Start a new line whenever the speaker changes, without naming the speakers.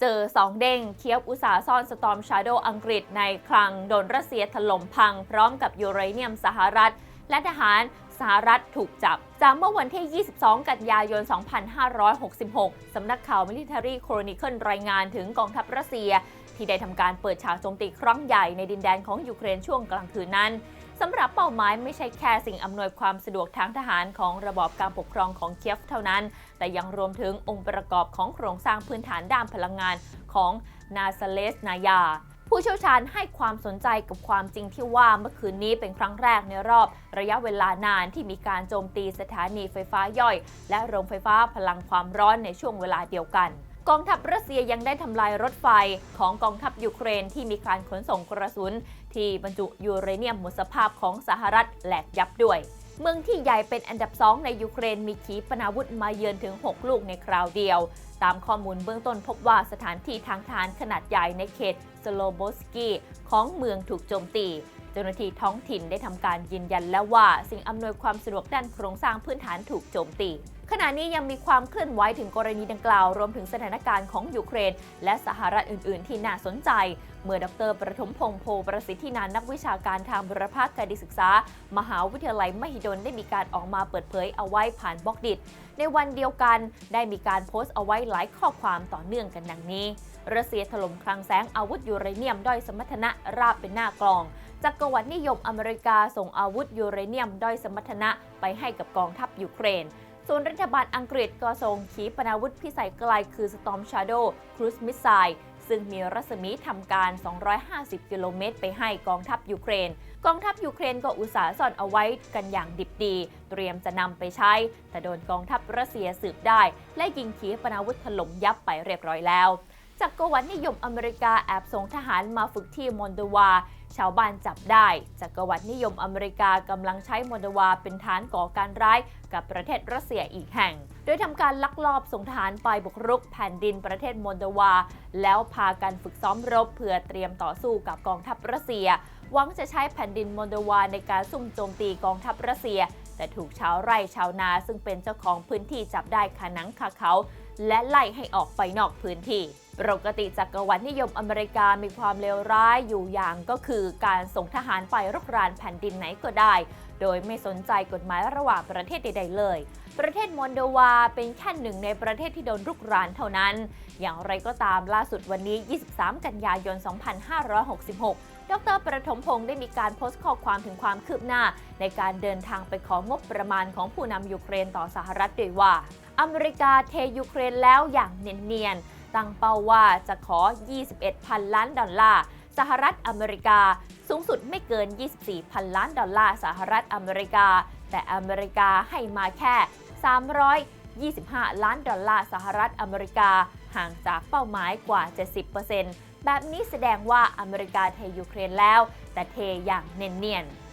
เจอสองเด้งเคียบอุตสาซ่อนสตอมชาร์โดอังกฤษในคลัง โดนรัสเซียถล่มพัง พร้อมกับยูเรเนียมสหรัฐ และทหารสหรัฐถูกจับ จากเมื่อวันที่ 22 กันยายน 2566 สำนักข่าว Military Chronicle รายงานถึงกองทัพรัสเซีย ที่ได้ทำการเปิดฉากโจมตีครั้งใหญ่ในดินแดนของยูเครนช่วงกลางคืนนั้น สำหรับเป้าหมายไม่ใช่แค่สิ่งอำนวยความสะดวกทางทหารของระบอบการปกครองของเคียฟเท่านั้น แต่ยังรวมถึงองค์ประกอบของโครงสร้างพื้นฐานด้านพลังงานของนาซาเลสนายา ผู้เชี่ยวชาญให้ความสนใจกับความจริงที่ว่าเมื่อคืนนี้เป็นครั้งแรกในรอบ ระยะเวลานานที่มีการโจมตีสถานีไฟฟ้าย่อย และโรงไฟฟ้าพลังความร้อนในช่วงเวลาเดียวกัน กองทัพรัสเซียยังได้ทำลายรถไฟของกองทัพยูเครนที่มีการขนส่งกระสุน ที่บรรจุยูเรเนียมหมดสภาพของสหรัฐแหลกยับด้วย เมืองที่ใหญ่เป็นอันดับ2ในยูเครนมีขีปนาวุธมาเยือนถึง 6 ลูกในคราวเดียว ตามข้อมูลเบื้องต้นพบว่าสถานที่ทางทหารขนาดใหญ่ในเขตสโลโบสกีของเมืองถูกโจมตี จ้าหน้าที่ท้องถิ่นได้ทำการยืนยันแล้วว่า สิ่งอำนวยความสะดวกด้านโครงสร้างพื้นฐานถูกโจมตีขณะนี้ยังมีความเคลื่อนไหวถึงกรณีดังกล่าว รวมถึงสถานการณ์ของยูเครน และสหรัฐอื่น ๆ ที่น่าสนใจ เมื่อดรประถมพงษ์โพประสิทธินานนักวิชาการทางบุรพการศึกษา มหาวิทยาลัยมหิดลได้มีการออกมาเปิดเผยเอาไว้ผ่านบล็อกดิจในวันเดียวกันได้มีการโพสต์เอาไว้หลายข้อความต่อเนื่องกันดังนี้ รัสเซียถล่มคลังแสงอาวุธยูเรเนียมด้อยสมรรถนะราบเป็นหน้ากลอง จักรวรรดินิยมอเมริกาส่งอาวุธยูเรเนียมด้อยสมรรถนะไปให้กับกองทัพยูเครน ส่วนรัฐบาลอังกฤษก็ส่งขีปนาวุธพิสัยไกลคือ Storm Shadow Cruise Missile ซึ่งมีรัศมีทำการ 250 กิโลเมตร ไปให้กองทัพยูเครน กองทัพยูเครนก็อุตส่าห์ซ่อนเอาไว้กันอย่างดิบดี เตรียมจะนำไปใช้ แต่โดนกองทัพรัสเซียสืบได้ และยิงขีปนาวุธถล่มยับไปเรียบร้อยแล้ว จักรวรรดินิยมอเมริกาแอบส่งทหารมาฝึกที่มอนโดวา ชาวบ้านจับได้จักรวรรดินิยมอเมริกากำลังใช้มอนโดวาเป็นฐานก่อการร้ายกับประเทศรัสเซียอีกแห่ง โดยทำการลักลอบส่งทหารไปบุกรุกแผ่นดินประเทศมอนโดวา แล้วพากันฝึกซ้อมรบเพื่อเตรียมต่อสู้กับกองทัพรัสเซีย หวังจะใช้แผ่นดินมอนโดวาในการซุ่มโจมตีกองทัพรัสเซีย แต่ถูกชาวไร่ชาวนาซึ่งเป็นเจ้าของพื้นที่จับได้คาหนังคาเขา และไล่ให้ออกไปนอกพื้นที่ ปกติจักรวรรดินิยมอเมริกามีความเลวร้ายอยู่อย่างก็คือการส่งทหารไปรุกรานแผ่นดินไหนก็ได้ โดยไม่สนใจกฎหมายระหว่างประเทศใดๆเลย ประเทศมอนโดวาเป็นแค่หนึ่งในประเทศที่โดนรุกรานเท่านั้น อย่างไรก็ตามล่าสุดวันนี้ 23 กันยายน 2566ดรประถมพงศ์ได้มีการโพสต์ข้อความถึงความคืบหน้า ในการเดินทางไปของบประมาณของผู้นำยูเครนต่อสหรัฐโดยว่า อเมริกาเทยูเครนแล้วอย่างเนียนๆ ตั้งเป้าว่าจะขอ 21พันล้านดอลลาร์สหรัฐอเมริกา สูงสุดไม่เกิน 24พันล้านดอลลาร์สหรัฐอเมริกา แต่อเมริกาให้มาแค่ 325 ล้านดอลลาร์สหรัฐอเมริกา ห่างจากเป้าหมายกว่า 70%แบบนี้แสดงว่าอเมริกาเทยูเครนแล้ว แต่เทอย่างเนียนๆ